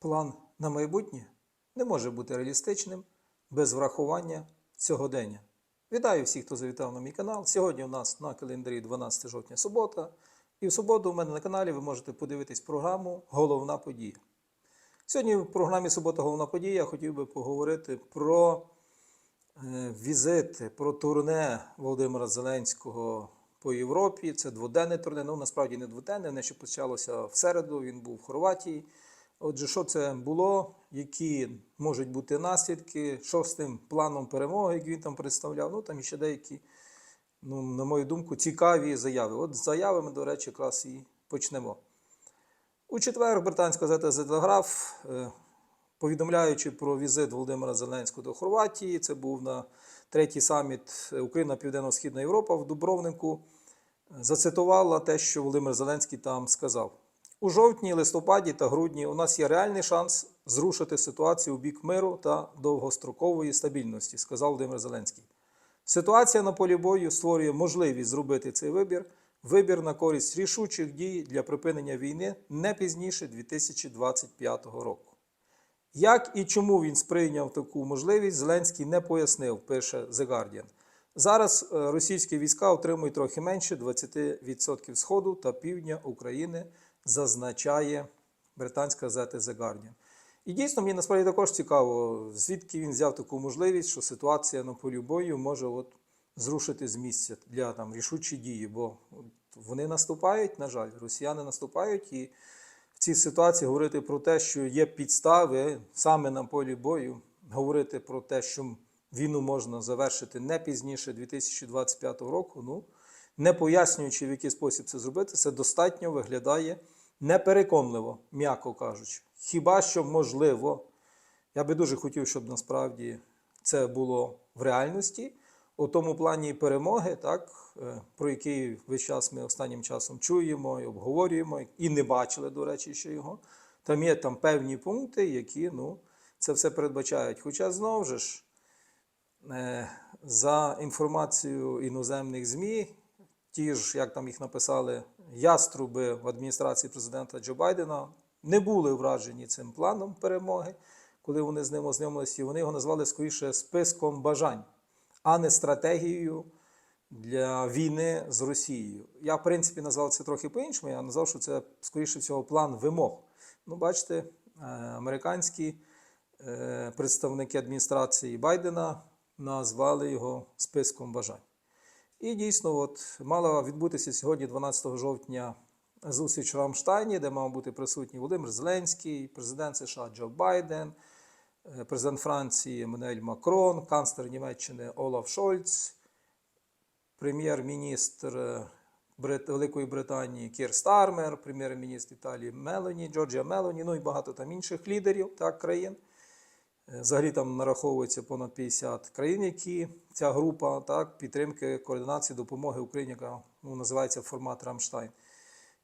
план на майбутнє не може бути реалістичним без врахування сьогодення. Вітаю всіх, хто завітав на мій канал. Сьогодні у нас на календарі 12 жовтня субота. І в суботу у мене на каналі ви можете подивитись програму Головна подія. Сьогодні в програмі Субота Головна подія я хотів би поговорити про е, візити, про турне Володимира Зеленського по Європі. Це дводенне турне. Ну насправді не дводенне, воно ще почалося в середу. Він був в Хорватії. Отже, що це було, які можуть бути наслідки, що з тим планом перемоги, який він там представляв. Ну там ще деякі, ну, на мою думку, цікаві заяви. От з заявами, до речі, якраз і почнемо. У четвер британська газета е, повідомляючи про візит Володимира Зеленського до Хорватії, це був на третій саміт Україна Південно-Східна Європа в Дубровнику, е, зацитувала те, що Володимир Зеленський там сказав. У жовтні, листопаді та грудні у нас є реальний шанс зрушити ситуацію у бік миру та довгострокової стабільності, сказав Володимир Зеленський. Ситуація на полі бою створює можливість зробити цей вибір. Вибір на користь рішучих дій для припинення війни не пізніше 2025 року. Як і чому він сприйняв таку можливість, Зеленський не пояснив, пише The Guardian. Зараз е, російські війська отримують трохи менше 20% сходу та півдня України, зазначає британська газета The Guardian. І дійсно мені насправді також цікаво, звідки він взяв таку можливість, що ситуація на полі бою може от зрушити з місця для там рішучі дії, бо вони наступають, на жаль, росіяни наступають, і в цій ситуації говорити про те, що є підстави саме на полі бою, говорити про те, що війну можна завершити не пізніше 2025 року. Ну не пояснюючи, в який спосіб це зробити, це достатньо виглядає непереконливо, м'яко кажучи. Хіба що можливо, я би дуже хотів, щоб насправді це було в реальності, у тому плані перемоги, так, е, про який весь час ми останнім часом чуємо і обговорюємо, і не бачили, до речі, ще його. Там є там певні пункти, які ну, це все передбачають. Хоча знову ж, е, за інформацією іноземних ЗМІ, ті ж, як там їх написали, яструби в адміністрації президента Джо Байдена не були вражені цим планом перемоги, коли вони з ним ознайомилися, і вони його назвали скоріше списком бажань, а не стратегією для війни з Росією. Я, в принципі, назвав це трохи по-іншому. Я назвав, що це, скоріше всього, план вимог. Ну, бачите, е, американські е, представники адміністрації Байдена назвали його списком бажань. І дійсно, от мала відбутися сьогодні, 12 жовтня, зустріч в Рамштайні, де мав бути присутній Володимир Зеленський, президент США Джо Байден, е, президент Франції Еммануель Макрон, канцлер Німеччини Олаф Шольц, прем'єр-міністр е, Великої Британії Кір Стармер, прем'єр-міністр Італії Мелоні, Джорджія Мелоні, ну і багато там інших лідерів так, країн. Взагалі там нараховується понад 50 країн, які ця група так, підтримки, координації, допомоги Україні, яка ну, називається формат Рамштайн.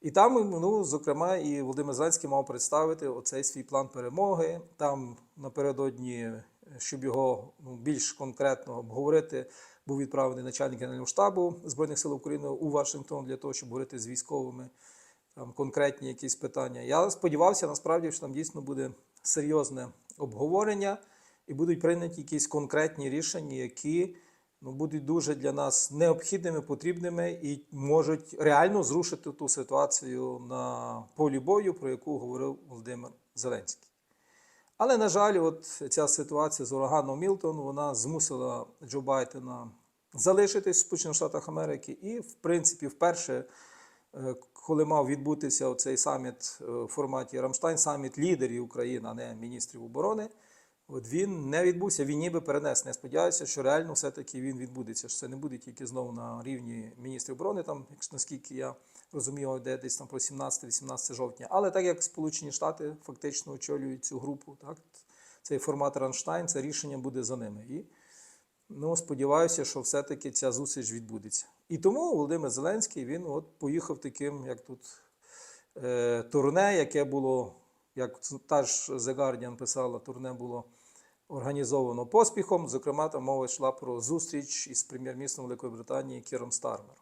І там, ну, зокрема, і Володимир Зеленський мав представити оцей свій план перемоги. Там напередодні, щоб його ну, більш конкретно обговорити, був відправлений начальник Генерального штабу Збройних сил України у Вашингтон для того, щоб говорити з військовими там конкретні якісь питання. Я сподівався, насправді, що там дійсно буде серйозне обговорення і будуть прийняті якісь конкретні рішення, які ну, будуть дуже для нас необхідними, потрібними і можуть реально зрушити ту ситуацію на полі бою, про яку говорив Володимир Зеленський. Але, на жаль, от ця ситуація з ураганом Мілтон вона змусила Джо Байдена залишитись в Сполучених Штатах Америки і, в принципі, вперше, коли мав відбутися цей саміт е, в форматі Рамштайн, саміт лідерів України, а не міністрів оборони, от він не відбувся, він ніби перенесений. Я сподіваюся, що реально все-таки він відбудеться. Що це не буде тільки знову на рівні міністрів оборони, там, якщо наскільки я розумію, йде десь там про 17-18 жовтня. Але так як Сполучені Штати фактично очолюють цю групу, так, цей формат Рамштайн, це рішення буде за ними. І ну, сподіваюся, що все-таки ця зустріч відбудеться. І тому Володимир Зеленський він от поїхав таким, як тут е, турне, яке було, як та ж The Guardian писала, турне було організовано поспіхом. Зокрема, там мова йшла про зустріч із прем'єр-міністром Великої Британії Кіром Стармером.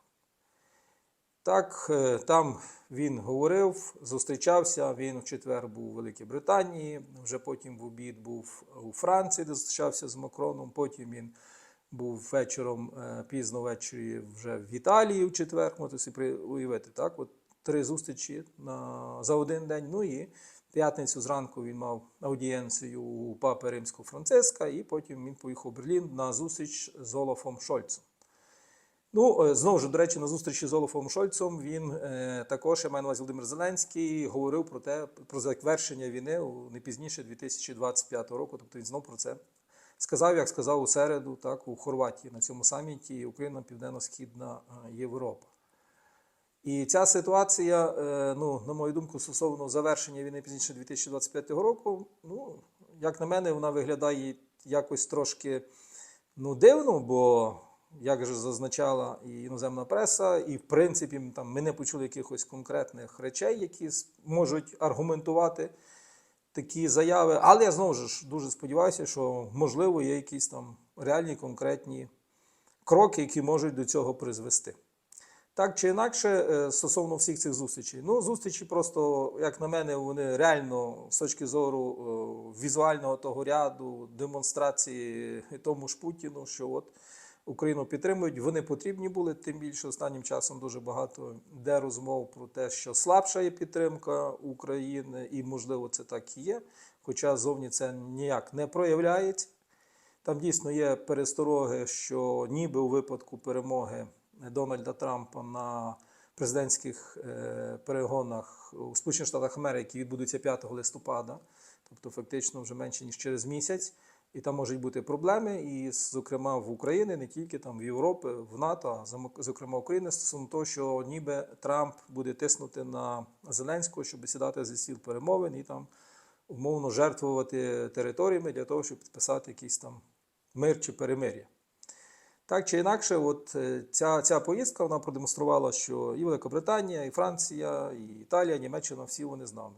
Так, е, там він говорив, зустрічався. Він в четвер був у Великій Британії, вже потім в обід був у Франції, де зустрічався з Макроном. Потім він був вечором, е, пізно ввечері вже в Італії в четвер. Можете собі уявити, так? От три зустрічі на, за один день. Ну і п'ятницю зранку він мав аудієнцію у папи Римського Франциска, і потім він поїхав в Берлін на зустріч з Олафом Шольцем. Ну, е, знову ж, до речі, на зустрічі з Олафом Шольцом він е, також, я маю на увазі Володимир Зеленський, говорив про те, про завершення війни не пізніше 2025 року. Тобто він знов про це сказав, як сказав у середу, так, у Хорватії на цьому саміті Україна Південно-Східна е, Європа. І ця ситуація, е, ну, на мою думку, стосовно завершення війни пізніше 2025 року, ну, як на мене, вона виглядає якось трошки ну, дивно, бо, як вже зазначала і іноземна преса, і в принципі там, ми не почули якихось конкретних речей, які можуть аргументувати такі заяви. Але я знову ж дуже сподіваюся, що можливо є якісь там реальні конкретні кроки, які можуть до цього призвести. Так чи інакше, е, стосовно всіх цих зустрічей. Ну, зустрічі просто, як на мене, вони реально з точки зору е, візуального того ряду, демонстрації тому ж Путіну, що от Україну підтримують, вони потрібні були. Тим більше останнім часом дуже багато йде розмов про те, що слабша є підтримка України, і можливо це так і є. Хоча зовні це ніяк не проявляється. Там дійсно є перестороги, що ніби у випадку перемоги Дональда Трампа на президентських е, перегонах у Сполучених Штатах Америки, відбудуться 5 листопада, тобто фактично вже менше ніж через місяць. І там можуть бути проблеми, і, зокрема, в Україні, не тільки там в Європі, в НАТО, зокрема України, стосовно того, що ніби Трамп буде тиснути на Зеленського, щоб сідати за стіл перемовин і там умовно жертвувати територіями для того, щоб підписати якийсь там мир чи перемир'я. Так чи інакше, от е, ця, ця поїздка вона продемонструвала, що і Великобританія, і Франція, і Італія, Німеччина всі вони з нами.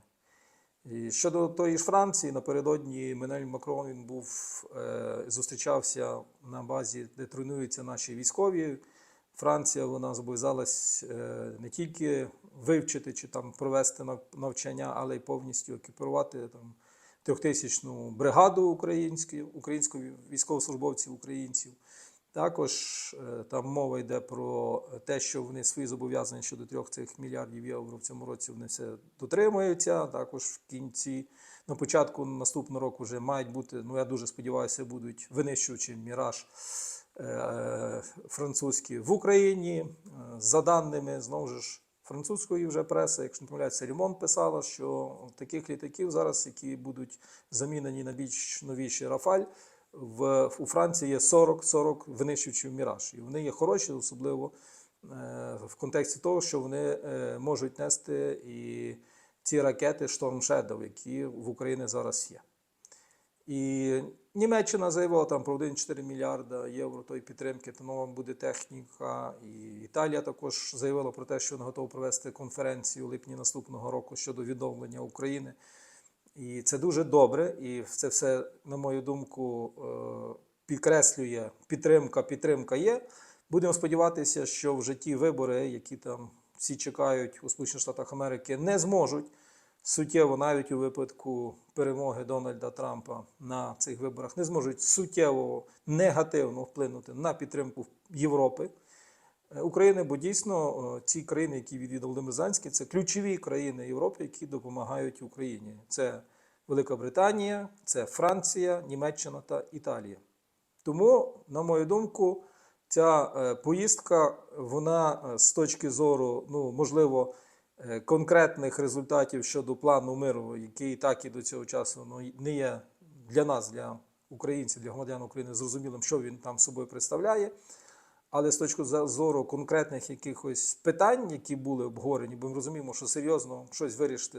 Щодо тої ж Франції, напередодні Менель Макрон він був, е, зустрічався на базі, де тренуються наші військові. Франція вона зобов'язалась е, не тільки вивчити чи там провести навчання, але й повністю екіпірувати там трьохтисячну бригаду українську, українську військовослужбовців українців. Також е, там мова йде про те, що вони свої зобов'язання щодо трьох цих мільярдів євро в цьому році вони все дотримуються. Також в кінці, на початку наступного року вже мають бути, ну я дуже сподіваюся, будуть винищувачі міраж е, французькі в Україні. Е, За даними знову ж французької вже преси, якщо не помиляюся, Ремон писала, що таких літаків зараз, які будуть замінені на більш новіші Рафаль, в, у Франції є 40-40 винищувачів Міраж. І вони є хороші, особливо е, в контексті того, що вони е, можуть нести і ці ракети Storm Shadow, які в Україні зараз є. І Німеччина заявила там про 1,4 мільярда євро тої підтримки, то нова буде техніка. І Італія також заявила про те, що вона готова провести конференцію у липні наступного року щодо відновлення України. І це дуже добре, і це все, на мою думку, е, підкреслює підтримка, підтримка є. Будемо сподіватися, що в житті вибори, які там всі чекають у Сполучених Штатах Америки, не зможуть суттєво, навіть у випадку перемоги Дональда Трампа на цих виборах, не зможуть суттєво негативно вплинути на підтримку Європи. Е, України, бо дійсно ці країни, які відвідав Володимир це ключові країни Європи, які допомагають Україні. Це Велика Британія, це Франція, Німеччина та Італія. Тому, на мою думку, ця е, поїздка, вона е, з точки зору, ну, можливо, конкретних результатів щодо плану миру, який так і до цього часу ну, не є для нас, для українців, для громадян України, зрозумілим, що він там собою представляє. Але з точки зору конкретних якихось питань, які були обговорені, бо ми розуміємо, що серйозно щось вирішити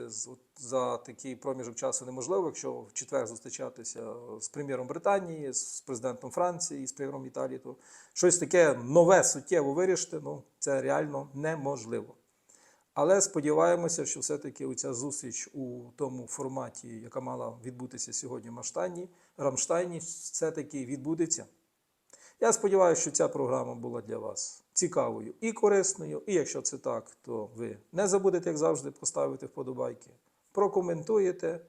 за такий проміжок часу неможливо, якщо в четвер зустрічатися з прем'єром Британії, з президентом Франції, з прем'єром Італії, то щось таке нове суттєво вирішити, ну це реально неможливо. Але сподіваємося, що все-таки ця зустріч у тому форматі, яка мала відбутися сьогодні в Рамштайні, все-таки відбудеться. Я сподіваюся, що ця програма була для вас цікавою і корисною. І якщо це так, то ви не забудете, як завжди, поставити вподобайки, прокоментуєте.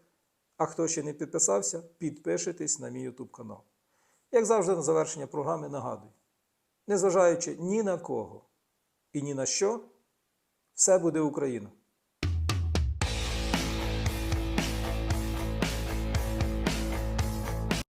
А хто ще не підписався, підпишитесь на мій YouTube канал. Як завжди, на завершення програми нагадую: незважаючи ні на кого і ні на що, все буде Україна.